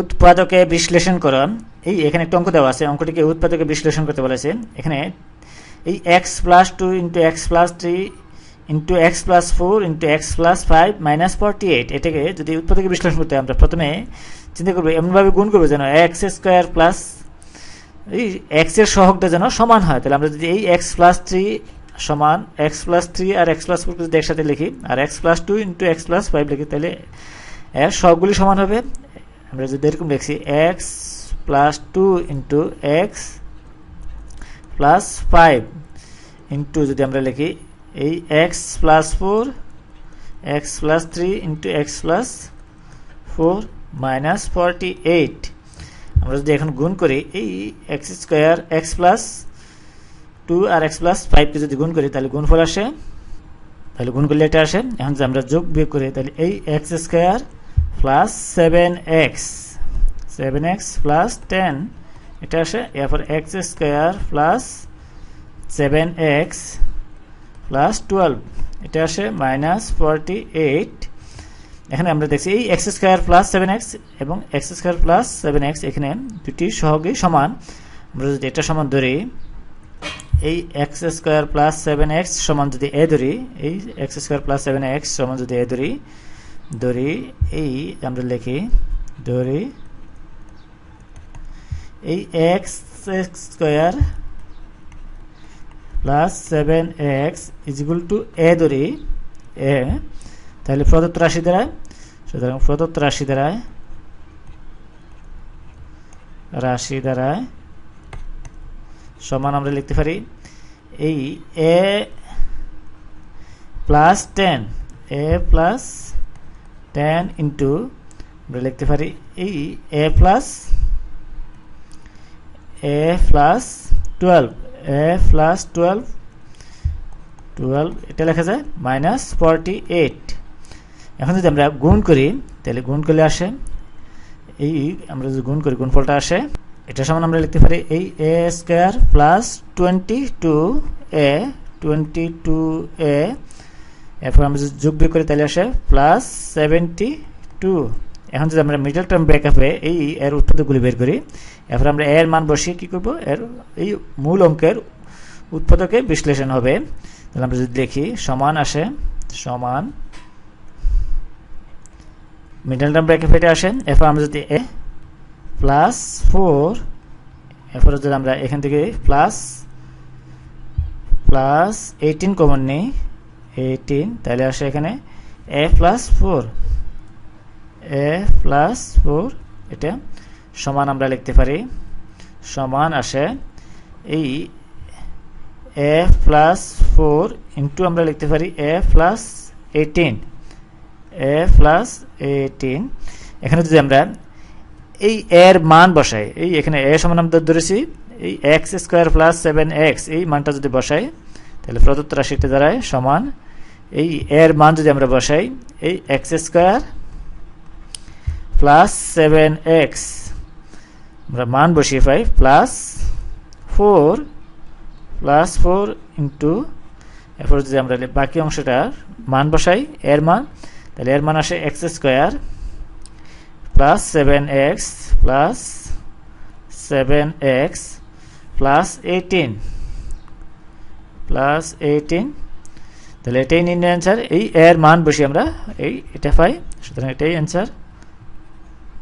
উৎপাদকে বিশ্লেষণ করা এই এখানে একটা অঙ্ক দেওয়া আছে, অঙ্কটিকে উৎপাদকে বিশ্লেষণ করতে বলেছে। এখানে এই x plus two into x plus three into x plus four into x plus five minus forty eight এটাকে যদি উৎপাদকে বিশ্লেষণ করতে আমরা প্রথমে চিন্তা করব, এমনভাবে গুণ করব যেন এক্স স্কোয়ার প্লাস এই এক্সের সহগটা যেন সমান হয়। তাহলে আমরা যদি এই এক্স প্লাস থ্রি সমান এক্স প্লাস থ্রি আর এক্স প্লাস ফোর যদি একসাথে লিখি, আর x plus two into x plus five লিখি, তাহলে এর সবগুলি সমান হবে। আমরা যদি এরকম লিখছি x plus two into x plus five into যদি আমরা লিখি, এই x plus four x plus three into x plus four minus forty eight আমরা যদি এখন গুণ করি, এই x square x plus two আর এক্স প্লাস ফাইভকে যদি গুণ করি, তাহলে গুণফল আসে। তাহলে গুণ করলে এটা আসে। এখন যদি আমরা যোগ বিয়োগ করি, তাহলে এই x square plus seven x seven x plus ten এটা আসে, এরপর x square plus seven x plus twelve এটা আসে মাইনাস ফর্টি এইট এখানে আমরা দেখছি এই x square plus seven x এবং x square plus seven x এখানে দুটি সহগেই সমান। আমরা যদি এটা সমান ধরি, এই x square plus seven x সমান যদি এ ধরি, এই x square plus seven x সমান যদি এ ধরি ধরি এই আমরা লিখি, ধরি এই x x square plus seven x equal to a ধরি এ তাহলে প্রদত্ত রাশি দ্বারা, সুতরাং প্রদত্ত রাশি দ্বারা, রাশি দ্বারায় সমান আমরা লিখতে পারি এই a plus ten a plus ten into আমরা লিখতে পারি এই a plus a plus twelve a plus twelve twelve এটা লেখা যায় মাইনাস ফর্টি এইট এখন যদি আমরা গুণ করি, তাহলে গুণ করলে আসে, এই আমরা যদি গুণ করি, গুণফলটা আসে, এটা সমান আমরা লিখতে পারি এই a square plus twenty two a twenty two a এরপর আমরা যদি যোগ বিয়োগ করি তাহলে আসে প্লাস সেভেন্টি টু এখন যদি আমরা মিডল টার্ম ব্রেকআপে এই এর উৎপাদকগুলি বের করি, এরপর আমরা এর মান বসিয়ে কী করব? এর এই মূল অঙ্কের উৎপাদকে বিশ্লেষণ হবে। তাহলে আমরা যদি দেখি, সমান আসে, সমান মিডল টার্ম ব্র্যাকেটে আসেন এরপর আমরা যদি এ প্লাস ফোর এরপর যদি আমরা এখান থেকে প্লাস প্লাস এইটিন কমন নিই এইটিন তাহলে আসে এখানে a plus four a plus four এটা সমান আমরা লিখতে পারি, সমান আসে এই এ প্লাস ফোর ইন্টু আমরা লিখতে পারি a plus eighteen a plus eighteen এখানে যদি আমরা এই এর মান বসাই, এই এখানে এ সমান আমরা ধরেছি, এই x square plus seven x এই মানটা যদি বসাই তাহলে প্রদত্ত রাশিটি দ্বারায় সমান এই এর মান যদি আমরা বসাই, এই x square plus seven x আমরা মান বসিয়ে পাই plus four plus four into এরপর যদি আমরা বাকি অংশটার মান বসাই, এর মান, তাহলে এর মান আসে x square plus seven x plus seven x plus eighteen plus eighteen তাহলে এটাই নির্ণয় অ্যান্সার এই এর মান বসি আমরা, এই এটা পাই, সুতরাং এটাই অ্যান্সার